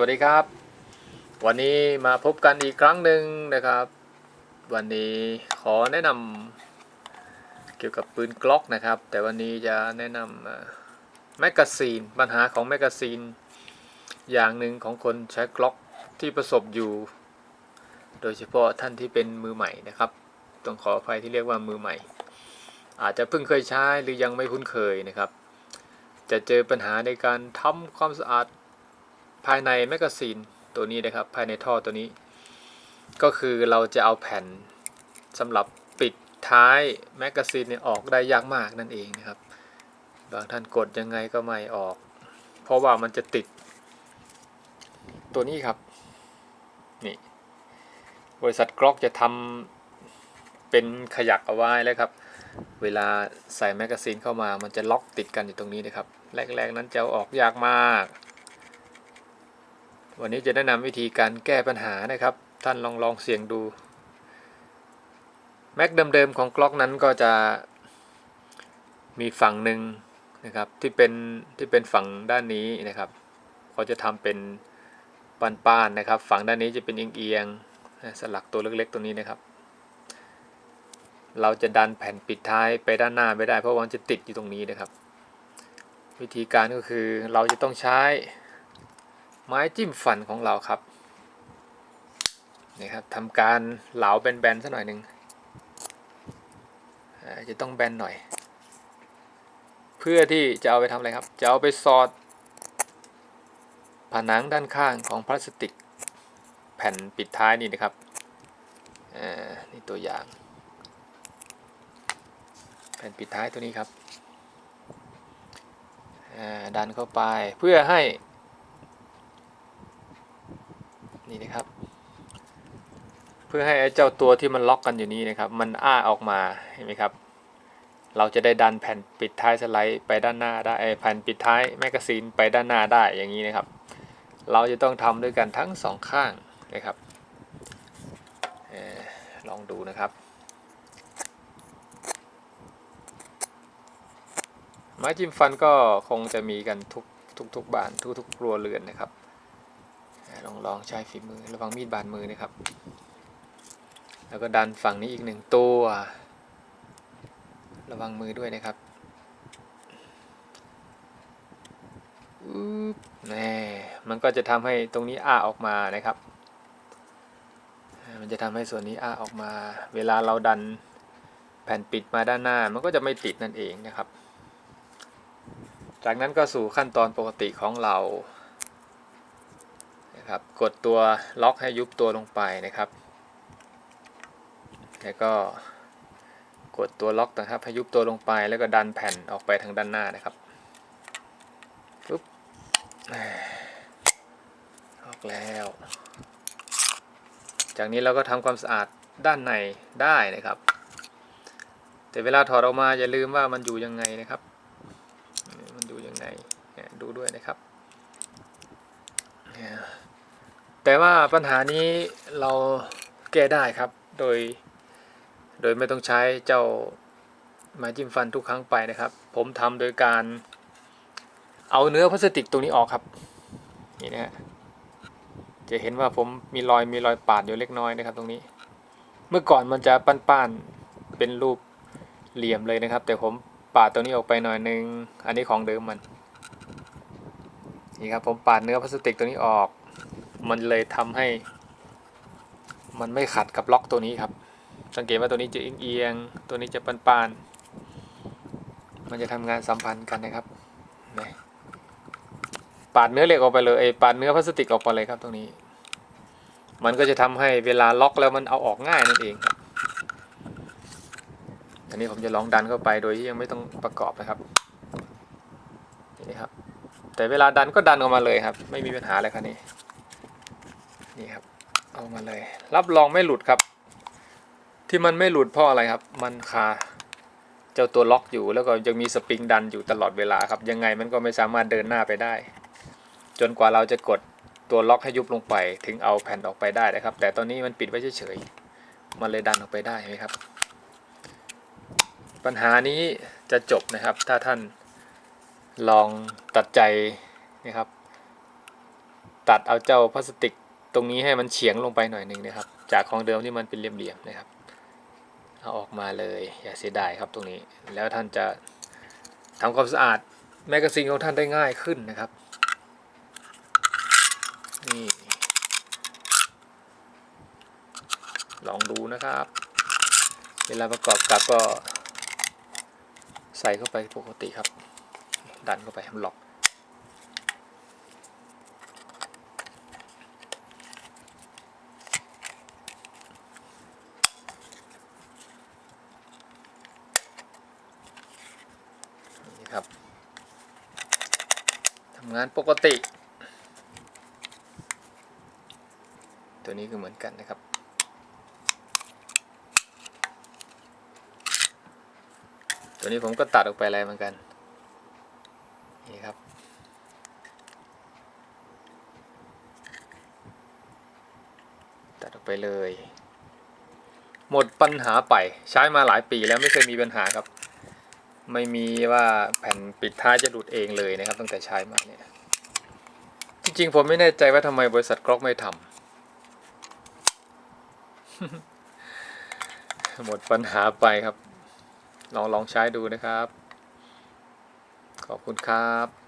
วัสดีครับ วันนี้มาพบกันอีกครั้งหนึ่งนะครับ วันนี้ขอแนะนำเกี่ยวกับปืนกล็อกนะครับ แต่วันนี้จะแนะนำแมกกาซีนปัญหาของแมกกาซีน อย่างหนึ่งของคนใช้กล็อกที่ประสบอยู่ โดยเฉพาะท่านที่เป็นมือใหม่นะครับต้องขออภัยที่เรียกว่ามือใหม่ อาจจะเพิ่งเคยใช้หรือยังไม่คุ้นเคยนะครับ จะเจอปัญหาในการทำความสะอาด ภายในแมกกาซีนตัวนี้นะครับ ภายในท่อตัวนี้ ก็คือเราจะเอาแผ่นสำหรับปิดท้ายแมกกาซีนเนี่ยออกได้ยากมากนั่นเองนะครับ บางท่านกดยังไงก็ไม่ออก เพราะว่ามันจะติด ตัวนี้ครับ นี่ บริษัทกล็อกจะทำเป็นขยักเอาไว้แล้วครับ เวลาใส่แมกกาซีนเข้ามามันจะล็อกติดกันอยู่ตรงนี้นะครับ แรกๆนั้นจะออกยากมาก วันนี้จะแนะนำวิธีการแก้ปัญหานะครับ ท่านลองลองเสี่ยงดู แม็กเดิมๆของกล็อกนั้นก็จะมีฝั่งหนึ่งนะครับที่เป็นที่เป็นฝั่งด้านนี้นะครับเขาจะทำเป็นปานๆนะครับ ฝั่งด้านนี้จะเป็นเอียงๆสลักตัวเล็กๆตัวนี้นะครับ เราจะดันแผ่นปิดท้ายไปด้านหน้าไม่ได้เพราะว่ามันจะติดอยู่ตรงนี้นะครับ วิธีการก็คือเราจะต้องใช้ ไม้จิ้มฟันของเราครับนี่ครับทำการเหลาแบนๆสักหน่อยหนึ่งจะต้องแบนหน่อย เพื่อที่จะเอาไปทำอะไรครับ จะเอาไปสอด ผนังด้านข้างของพลาสติก แผ่นปิดท้ายนี่นะครับอ่านี่ตัวอย่าง แผ่นปิดท้ายตัวนี้ครับอ่าดันเข้าไปเพื่อให้ นี่นะครับ เพื่อให้ไอ้เจ้าตัวที่มันล็อกกันอยู่นี้นะครับ มันอ้าออกมาเห็นไหมครับ เราจะได้ดันแผ่นปิดท้ายสไลด์ไปด้านหน้าได้ไอ้แผ่นปิดท้ายแมกกาซีนไปด้านหน้าได้อย่างนี้นะครับ เราจะต้องทำด้วยกันทั้งสองข้างนะครับอลองดูนะครับไม้จิ้มฟันก็คงจะมีกันทุกทุกทุกบ้านทุกทุกครัวเรือนนะครับ ลองลองใช้ฝีมือระวังมีดบาดมือนะครับ แล้วก็ดันฝั่งนี้อีกหนึ่งตัว ระวังมือด้วยนะครับอุ๊บแน่มันก็จะทำให้ตรงนี้อ้าออกมานะครับ มันจะทำให้ส่วนนี้อ้าออกมา เวลาเราดันแผ่นปิดมาด้านหน้า มันก็จะไม่ติดนั่นเองนะครับ จากนั้นก็สู่ขั้นตอนปกติของเรา นะครับ กดตัวล็อกให้ยุบตัวลงไปนะครับ แล้วก็กดตัวล็อกนะครับให้ยุบตัวลงไปแล้วก็ดันแผ่นออกไปทางด้านหน้านะครับปุ๊บออกแล้ว จากนี้เราก็ทำความสะอาดด้านในได้นะครับ แต่เวลาถอดออกมาอย่าลืมว่ามันอยู่ยังไงนะครับ มันอยู่ยังไงดูด้วยนะครับ แต่ว่าปัญหานี้เราแก้ได้ครับ โดย โดยไม่ต้องใช้เจ้าไม้จิ้มฟันทุกครั้งไปนะครับ ผมทำโดยการเอาเนื้อพลาสติกตรงนี้ออกครับ นี่นะฮะจะเห็นว่าผมมีรอยมีรอยปาดอยู่เล็กน้อยนะครับ ตรงนี้ เมื่อก่อนมันจะป้านๆเป็นรูปเหลี่ยมเลยนะครับ แต่ผมปาดตัวนี้ออกไปหน่อยนึง อันนี้ของเดิมมัน นี่ครับผมปาดเนื้อพลาสติกตัวนี้ออก มันเลยทำให้ มันไม่ขัดกับล็อกตัวนี้ครับ สังเกตว่าตัวนี้จะเอียงตัวนี้จะปานๆมันจะทำงานสัมพันธ์กันนะครับปาดเนื้อเหล็กออกไปเลยไอ้ปาดเนื้อพลาสติกออกไปเลยครับตรงนี้ มันก็จะทำให้เวลาล็อกแล้วมันเอาออกง่ายนั่นเองครับอันนี้ผมจะลองดันเข้าไปโดยที่ยังไม่ต้องประกอบนะครับนี่ครับ แต่เวลาดันก็ดันออกมาเลยครับ ไม่มีปัญหาอะไรครับนี่ นี่ครับเอามาเลย รับรองไม่หลุดครับ ที่มันไม่หลุดเพราะอะไรครับ มันคาเจ้าตัวล็อกอยู่แล้วก็ยังมีสปริงดันอยู่ตลอดเวลาครับ ยังไงมันก็ไม่สามารถเดินหน้าไปได้ จนกว่าเราจะกดตัวล็อกให้ยุบลงไป ถึงเอาแผ่นออกไปได้นะครับ แต่ตอนนี้มันปิดไว้เฉยๆมันเลยดันออกไปได้ไหมครับ ปัญหานี้จะจบนะครับ ถ้าท่านลองตัดใจนะครับ ตัดเอาเจ้าพลาสติก รงนี้ให้มันเฉียงลงไปหน่อยหนึ่งนะครับ จากของเดิมที่มันเป็นเหลี่ยมๆนะครับเอาออกมาเลยอย่าเสียดายครับตรงนี้ แล้วท่านจะทำความสะอาดแมกกาซีนของท่านได้ง่ายขึ้นนะครับนี่ลองดูนะครับ เวลาประกอบกับก็ใส่เข้าไปปกติครับ ดันเข้าไปให้มันล็อก นี่ ครับทำงานปกติ ตัวนี้ก็เหมือนกันนะครับ ตัวนี้ผมก็ตัดออกไปอะไรเหมือนกัน นี่ครับตัดออกไปเลย หมดปัญหาไปใช้มาหลายปีแล้วไม่เคยมีปัญหาครับ ไม่มีว่าแผ่นปิดท้ายจะหลุดเองเลยนะครับ ตั้งแต่ใช้มาเนี่ยจริงๆผมไม่แน่ใจว่าทำไมบริษัทกรอกไม่ทำหมดปัญหาไปครับ ลองลองใช้ดูนะครับ ขอบคุณครับ